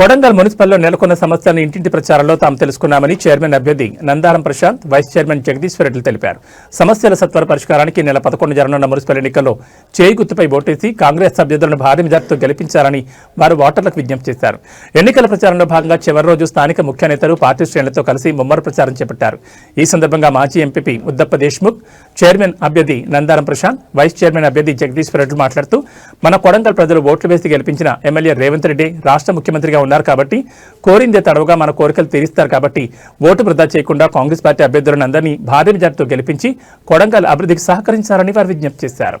కొడంగల్ మున్సిపల్లో నెలకొన్న సమస్యలను ఇంటింటి ప్రచారంలో తాము తెలుసుకున్నామని చైర్మన్ అభ్యర్థి నందారం ప్రశాంత్ వైస్ చైర్మన్ జగదీశ్వర్ రెడ్డి తెలిపారు. సమస్యల సత్వర పరిష్కారానికి నెల పదకొండు జరగనున్న మున్సిపల్ ఎన్నికల్లో చేయి గుర్తుపై ఓటేసి కాంగ్రెస్ అభ్యర్థులను భారీ మెజార్టీతో గెలిపించాలని వారు ఓటర్లకు విజ్ఞప్తి చేశారు. ఎన్నికల ప్రచారంలో భాగంగా చివరి రోజు స్థానిక ముఖ్య నేతలు పార్టీ శ్రేణులతో కలిసి ముమ్మర ప్రచారం చేపట్టారు. ఈ సందర్భంగా మాజీ ఎంపీ ఉద్దప్ప దేశ్ముఖ్ చైర్మన్ అభ్యర్థి నందారం ప్రశాంత్ వైస్ చైర్మన్ అభ్యర్థి జగదీశ్వర్ రెడ్డి మాట్లాడుతూ మన కొడంగల్ ప్రజలు ఓట్లు వేసి గెలిపించిన ఎమ్మెల్యే రేవంత్ రెడ్డి రాష్ట్ర ముఖ్యమంత్రిగా ఉన్నారు కాబట్టి కోరిందే తడవుగా మన కోరికలు తీరుస్తారు కాబట్టి ఓటు వృధా చేయకుండా కాంగ్రెస్ పార్టీ అభ్యర్థులను అందరినీ భారీ మెజార్టీతో గెలిపించి కొడంగల్ అభివృద్ధికి సహకరించాలని వారు విజ్ఞప్తి చేశారు.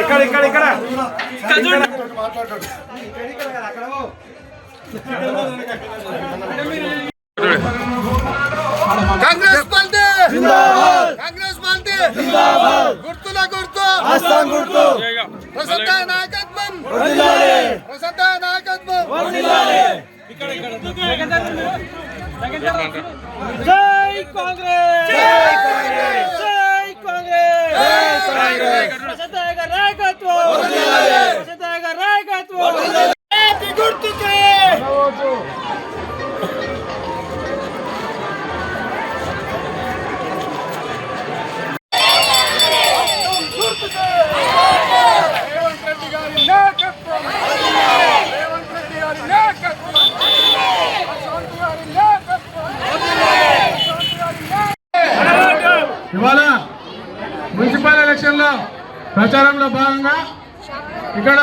ఇక్కడ ఇక్కడ ఇక్కడ కాంగ్రెస్ పార్టీ కాంగ్రెస్ పార్టీ గుర్తుల గుర్తు. గుర్తు. ప్రసన్న నాయకత్వం. ప్రసన్న నాయకత్వం. జై కాంగ్రెస్. ప్రచారంలో భాగంగా ఇక్కడ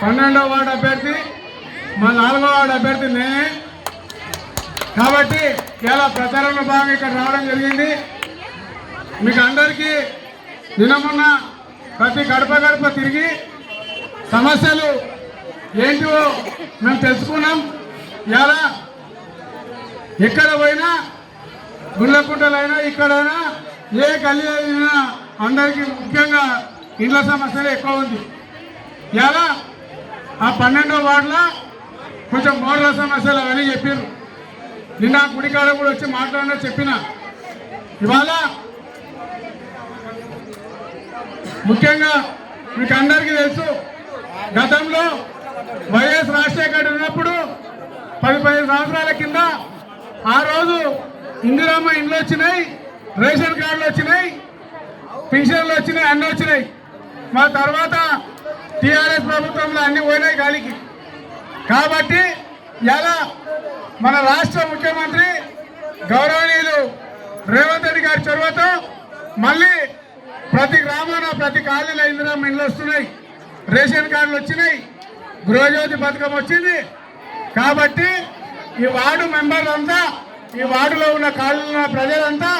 పన్నెండవ వార్డు అభ్యర్థి మా నాలుగో వార్డు అభ్యర్థి నేనే. కాబట్టి ఇలా ప్రచారంలో భాగంగా ఇక్కడ రావడం జరిగింది. మీకు అందరికీ నిన్నమున్న ప్రతి గడప గడప తిరిగి సమస్యలు ఏంటివో మేము తెలుసుకున్నాం. ఇలా ఎక్కడ పోయినా గుళ్ళకుంటలైనా ఇక్కడైనా ఏ గల్లీ అయినా అందరికీ ముఖ్యంగా ఇండ్ల సమస్యలు ఎక్కువ ఉంది. ఎలా ఆ పన్నెండో వార్డులో కొంచెం మోడల సమస్యలు అవన్నీ చెప్పారు నిన్న గుడికాడ కూడా వచ్చి మాట్లాడినా చెప్పిన. ఇవాళ ముఖ్యంగా మీకు అందరికీ తెలుసు గతంలో వైఎస్ రాజశేఖర్ ఉన్నప్పుడు పది పదిహేను సంవత్సరాల కింద ఆ రోజు ఇందిరామ్మ ఇండ్లు వచ్చినాయి రేషన్ కార్డులు వచ్చినాయి పెన్షన్లు వచ్చినాయి అన్నీ వచ్చినాయి. మా తర్వాత టీఆర్ఎస్ ప్రభుత్వంలో అన్ని పోయినాయి గాలికి. కాబట్టి ఎలా మన రాష్ట్ర ముఖ్యమంత్రి గౌరవనీయులు రేవంత్ రెడ్డి గారి చొరవతో మళ్ళీ ప్రతి గ్రామాన ప్రతి కాలనీలో ఇందిరా మిండ్లు వస్తున్నాయి. రేషన్ కార్డులు వచ్చినాయి. గృహజ్యోతి పథకం వచ్చింది. కాబట్టి ఈ వార్డు మెంబర్లంతా ఈ వార్డులో ఉన్న కాలనీలో ఉన్న ప్రజలంతా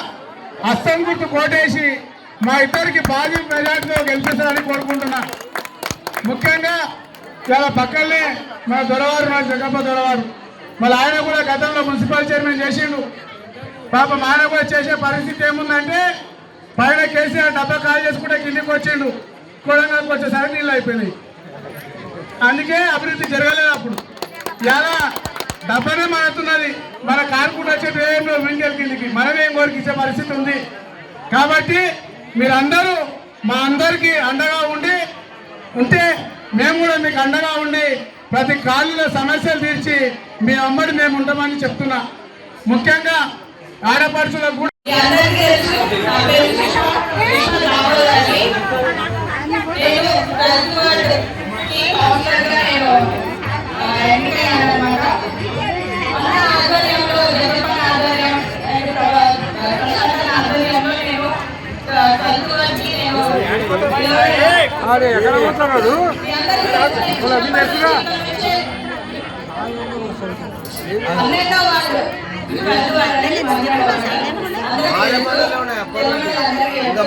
అస్సం గుర్తు కోటేసి మా ఇద్దరికి భారీ మెజార్టీలో గెలిపిస్తారని కోరుకుంటున్నా. ముఖ్యంగా చాలా పక్కనే మా దొరవారు మా జగప్ప దొరవారు. మళ్ళీ ఆయన కూడా గతంలో మున్సిపల్ చైర్మన్ చేసిండు. పాపం ఆయన కూడా చేసే పరిస్థితి ఏముందంటే పైన కేసీఆర్ డబ్బా కాల్ చేసుకుంటే కిందికి వచ్చిండు. కొడంగల్కి వచ్చేసరికి నీళ్ళు అయిపోయినాయి. అందుకే అభివృద్ధి జరగలేదు అప్పుడు. ఇలా డబ్బనే మనతున్నది మన కార్పుట్ వచ్చే ఏం వింగల్ కిందికి. మనమేం కోరికి ఇచ్చే పరిస్థితి ఉంది. కాబట్టి మీరందరూ మా అందరికీ అండగా ఉండి ఉంటే మేము కూడా మీకు అండగా ఉండి ప్రతి కాలనీలో సమస్యలు తీర్చి మీ అమ్మడి మేము ఉంటామని చెప్తున్నా. ముఖ్యంగా ఆడపడుచులకు కూడా ఎన్నికైనా అందరికీ తెలుసు నా పేరు సుష్మా కృష్ణ రామోజీ నేను గల్వాడ్కి కౌన్సిలర్గా నేను ఆ, ఎన్నికయ్యాను అనమాట మన ఆధ్వర్యంలో జగన్ ఆధ్వర్యం అండ్ ప్ర- ప్రశాంత్ ఆధ్వర్యంలో నేను కల్వాడ్కి నేను అరే ఎక్కడ పోతున్నాడు మీ అందరికీ తెలుసు. పన్నెండో వార్డు కల్వాడ్ అనేది పన్నెండో వార్డు. అందరికీ తెలుసు. తెలంగాణ అందరికీ ఇంకా తెలుసు.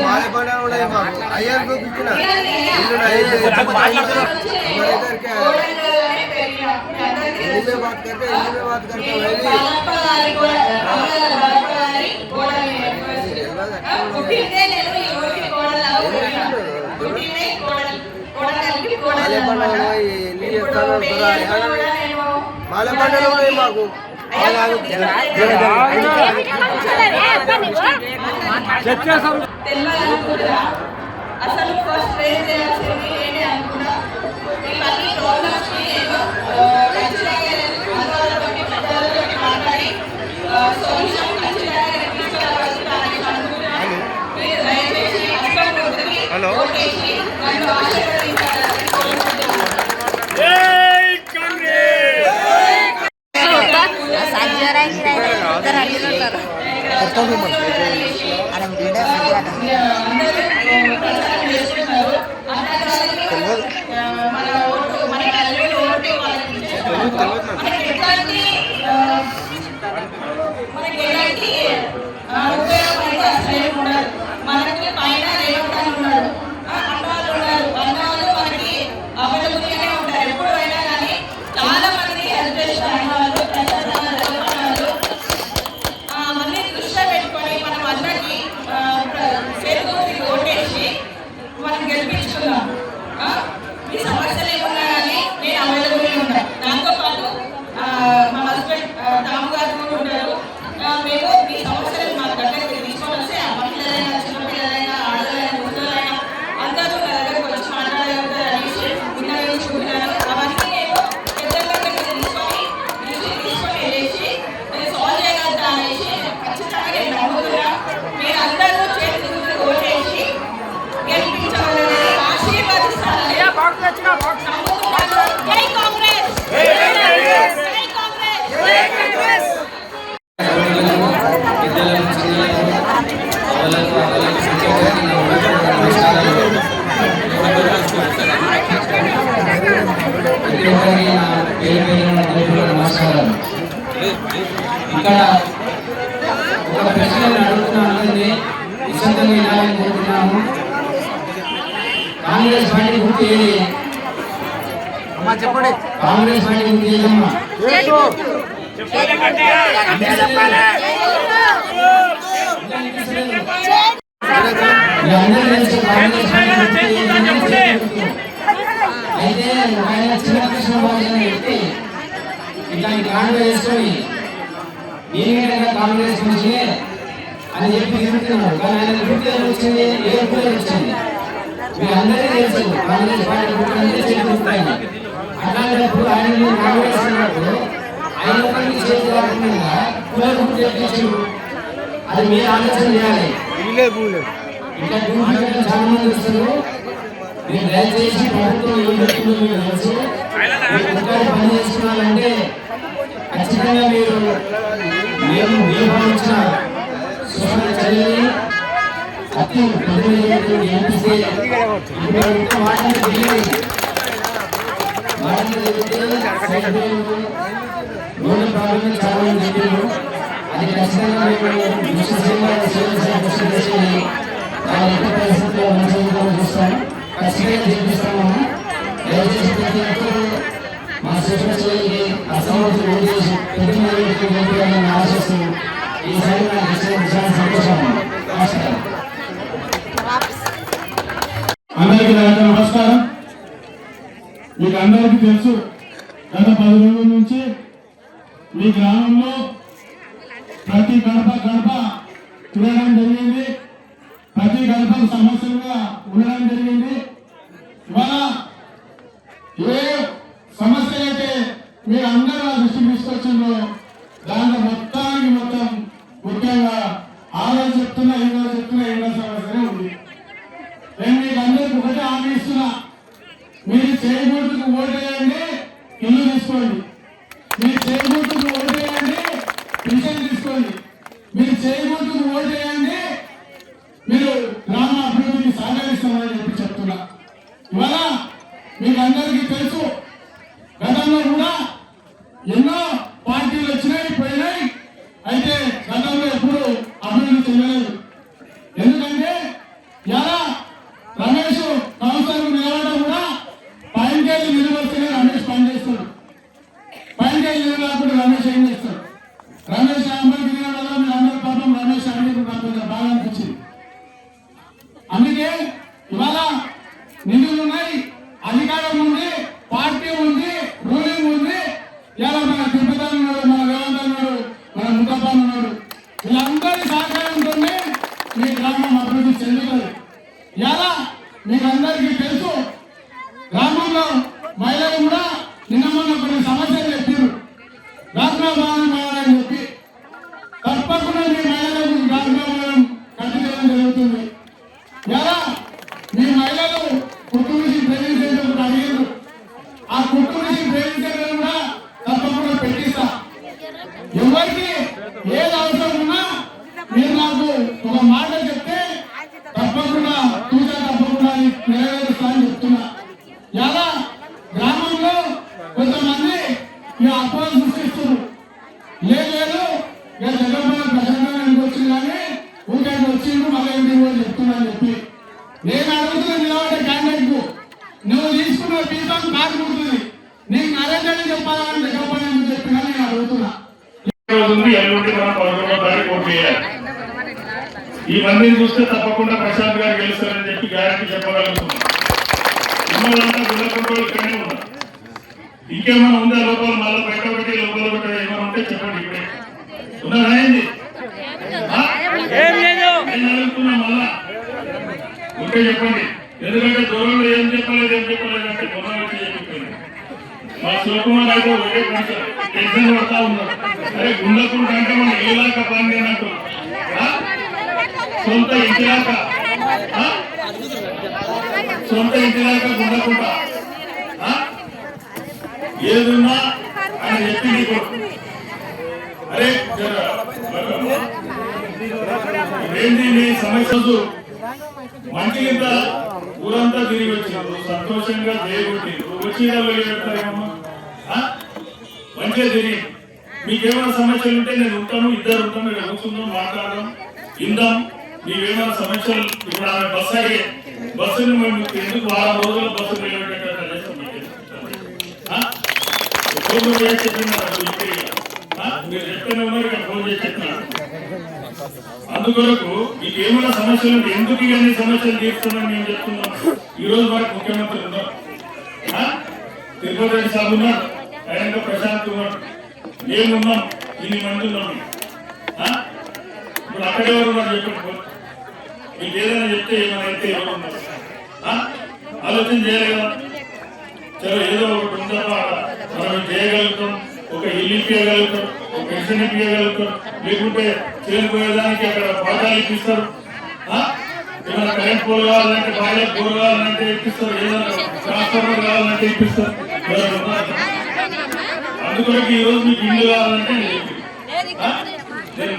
మాల పండుగ ఉన్నాయి మాకు అయ్యారు చూపించిన ఇల్లు ఉన్నాయి. इनमें बात करके इनमें बात करके वही మాల పండుగ ఉన్నాయి మాకు అసలు ఫస్ట్ రేజ్ చేయాల్సింది? ఏంటి అనుకున్నా ఇవన్నీ ప్రాబ్లమ్స్ ఇక్కడ ఒక ప్రశ్న అడుగుతున్నాం అందరినీ నిశ్శబ్దంగా వినాలని కోరుతున్నాము కాంగ్రెస్ పార్టీ గుర్తు ఏది అమ్మా చెప్పండి కాంగ్రెస్ పార్టీ గుర్తు ఏదమ్మా అందరూ కాంగ్రెస్ పార్టీ గుర్తు ఏది అని చెప్పండి. అయితే ఒక ఆయన చిన్న కృష్ణ బాబు అనే వ్యక్తి కాంగ్రెస్ వేసుకొని నేనే కాంగ్రెస్ మనిషి అని చెప్పి తిరుగుతున్నాడు కానీ ఆయన గుర్తు ఏం వచ్చింది ఏ గుర్తు వచ్చింది? మీ అందరికీ తెలుసు కాంగ్రెస్ పార్టీ గుర్తు అంటే చెప్పుకుంటాయి అట్లాంటప్పుడు ఆయన కాంగ్రెస్ ఆయన ఒకరికి చేతి కాకుండా కుల గుర్తు అది మీరు ఆలోచన చేయాలి. ఇంకా గుంపులు చాలా మంది మీరు దయచేసి ప్రభుత్వం ఏం చెప్తుందో మీకు తెలుసు. పని చేసుకున్నారంటే ఖచ్చితంగా మీరు మేము మేము భావించిన సుష్మ చర్యని అతి పెద్దలు ఎంపిస్తే ఇప్పుడు ప్రాబ్లం చాలా చెప్పారు అది ఖచ్చితంగా మేము విశ్వసంగా కృషి చేసి పరిస్థితుల్లో చూస్తాం. ఖచ్చితంగా అందరికీ నమస్కారం. మీకు అందరికీ తెలుసు గత పది రోజుల నుంచి మీ గ్రామంలో ప్రతి గడప గడప తిరగడం జరిగింది. ప్రతి గడప సమస్యలుగా ఉండడం జరిగింది. ఇవాళ ఏ సమస్య అయితే మీరు అందరూ దృష్టి తీసుకొచ్చిందో దాంట్లో మొత్తానికి మొత్తం ముఖ్యంగా ఆ రోజు చెప్తున్నా ఈ రోజు చెప్తున్నా ఎన్నో సమస్యనే ఉంది అందరికి ఒకటే హామీ ఇస్తున్నా. మీరు చేయకూడదుకు ఓటేయండి ఇల్లు తీసుకోండి. మీరు చేయకూడదుకు ఓటేయండి పిషన్ తీసుకోండి. మీరు చేయకూడదుకు ఓటేయండి మీరు గ్రామ అభివృద్ధిని సహకరిస్తామని చెప్పి చెప్తున్నా. ఇవాళ మీకు అందరికీ తెలుసు గతంలో కూడా ఎన్నో పార్టీలు వచ్చినాయి పోయినాయి. అయితే గతంలో ఎప్పుడు అభివృద్ధి చెందలేదు ఎందుకంటే ఎలా రమేష్ కౌన్సిలర్ నిలబడడం కూడా పైనకెళ్ళి నిలబడితేనే రమేష్ పనిచేస్తాడు పైనకెళ్ళి నిలబడకుండా రమేష్ ఏం చేస్తాడు రమేష్ అందరికి నిలబడాలి మీరు అందరి పాపం రమేష్ అనేది నాకు కొంచెం బాగా అనిపించింది అందుకే ఇవాళ నిధులు ఉన్నాయి అధికారం ఉంది పార్టీ ఉంది రూలింగ్ ఉంది ఇలా మన తిరుపతి ఉన్నాడు మన రేవంత్ ఉన్నాడు మన ముద్దప్ప ఉన్నాడు వీళ్ళందరి సహకారంతోనే మీ గ్రామం అభివృద్ధి చెందుతుంది ఎలా మీకు అందరికీ తెలుసు గ్రామంలో మహిళలు కూడా నిన్న మొన్న కొన్ని సమస్యలు చెప్పారు రాష్ట్ర భవనం కావాలని చెప్పి తప్పకుండా మీ మహిళలకు రాష్ట్ర భవనం కట్టించడం జరుగుతుంది ఎలా మీ మహిళలు కుటుంబీ ట్రైనింగ్ సెంటర్ కూడా అడిగారు ఆ కుటుంబాన్ని ట్రైనింగ్ కూడా తప్పకుండా పెట్టిస్తా. ఎవరికి ఏది అవసరం ఉన్నా మీరు నాకు ఒక మాట చెప్తే తప్పకుండా తూచా తప్పకుండా నెరవేరుస్తా అని చెప్తున్నా. ఎలా? గ్రామంలో కొంతమంది ఈ అపోహలు సృష్టిస్తున్నారు. లేదు లేదు నేను జగన్మోహన్ ప్రశాంతంగా వచ్చింది కానీ ఊరికే వచ్చిండు మళ్ళీ ఏంటి అని చెప్తున్నా అని చెప్పి. నేను అడుగుతున్న నిలబడే క్యాండిడేట్ నువ్వు తీసుకున్న పీతం ఉంటుంది నీకు నరేంద్రని చెప్పాలని చెప్పాలని చెప్పినా నేను అడుగుతున్నా ఈ మందిని చూస్తే తప్పకుండా ప్రశాంత్ గారు గెలుస్తారని చెప్పి గ్యారంటీ చెప్పగలుగుతున్నాం. ఉన్నారు ఇంకేమైనా ఉందా లోపల? మళ్ళీ బయట ఒకటి లోపల ఒకటి ఏమైనా ఉంటే చెప్పండి ఇప్పుడే. ఉన్నదా ఏంది? ఆ? ఏం లేదు. నేను అడుగుతున్నా మళ్ళా? ఉంటే చెప్పండి. ఎందుకంటే దూరంలో ఏం చెప్పలేదు ఏం చెప్పలేదు అంటే మొన్న వచ్చి చెప్పిపోయింది మా శివకుమార్ అయితే ఒకే కొంచెం టెన్షన్ పడతా ఉన్నారు అరే గుండకుండా అంటే మనం ఇలాక పని అన్నట్టు సొంత ఇంటిలాక సొంత ఇంటిలాక గుండకుండా ఏదున్నా ఆయన చెప్పి నీకు అరే ఏంటి నీ సమస్య మంచి ఊరంతా తిరిగి వచ్చిండ్రు. సంతోషంగా దేవుడి వచ్చి పెడతారేమమ్మా ఆ? మంచిగా తిరిగి. మీకేమైనా సమస్యలు ఉంటే నేను ఉంటాను ఇద్దరు ఉంటాం ఇక్కడ కూర్చుందాం మాట్లాడదాం ఇందాం మీకేమైనా సమస్యలు ఇప్పుడు ఆమె బస్సు అయ్యే బస్సును మేము ఎందుకు వారం రోజుల బస్సు మీరు చేస్తాం మీకు. ఆ? ఫోన్ చేసి చెప్పినారు మీరు అందుకొరకు మీకు ఏమైనా సమస్యలు ఎందుకు ఇవన్నీ సమస్యలు తీరుస్తున్నాం మేము చెప్తున్నాం. ఈ రోజు వరకు ముఖ్యమంత్రి ఉన్నారు. తిరుపతి రెడ్డి సాబ్ ఉన్నారు. ఆయన ప్రశాంత్ ఉన్నారు. మేమున్నాం ఇన్ని మంది ఉన్నాం ఇప్పుడు అక్కడ ఎవరు ఉన్నారు చెప్పండి. మీకు ఏదైనా చెప్తే ఏమైనా అయితే ఎవరు ఆలోచన చేయాలి కదా. సరే ఏదో ఒకటి ఉందా మనం చేయగలుగుతాం. ఒక ఇల్లు ఇప్పించగలుగుతాం ఒక పెన్షన్ లేకుంటే చేరుకోయేదానికి అక్కడ పాఠాలు ఇప్పిస్తారు. ఏమైనా కరెంట్ పోల్ కావాలంటే బాయిలర్ పోల్ కావాలంటే ఇప్పిస్తారు. ఏదైనా ట్రాన్స్ఫార్మర్ కావాలంటే ఇప్పిస్తారు. ఎవరైనా ఉన్నారా? అందుకొరకు ఈ మీకు ఇల్లు కావాలంటే నేను